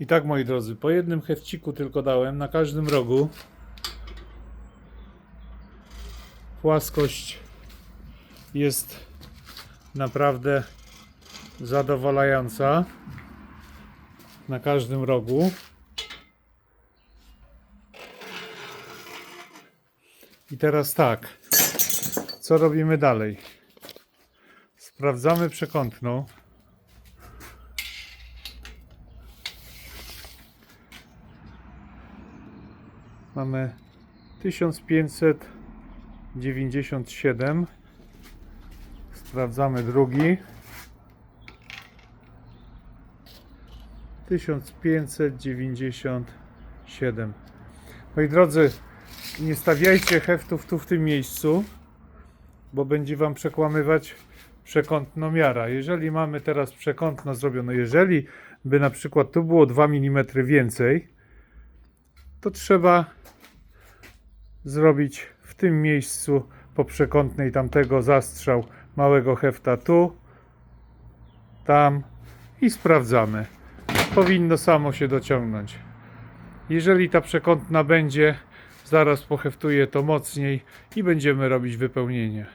I tak moi drodzy, po jednym hefciku tylko dałem na każdym rogu. Płaskość jest naprawdę zadowalająca na każdym rogu. I teraz tak, co robimy dalej? Sprawdzamy przekątną. Mamy 1597. Sprawdzamy drugi. 1597. Moi drodzy, nie stawiajcie heftów tu w tym miejscu, bo będzie Wam przekłamywać przekątnomiara. Jeżeli mamy teraz przekątno zrobione, jeżeli by na przykład tu było 2 mm więcej, to trzeba zrobić w tym miejscu po przekątnej tamtego zastrzał małego hefta tu, tam i sprawdzamy. Powinno samo się dociągnąć. Jeżeli ta przekątna będzie, zaraz poheftuję to mocniej i będziemy robić wypełnienie.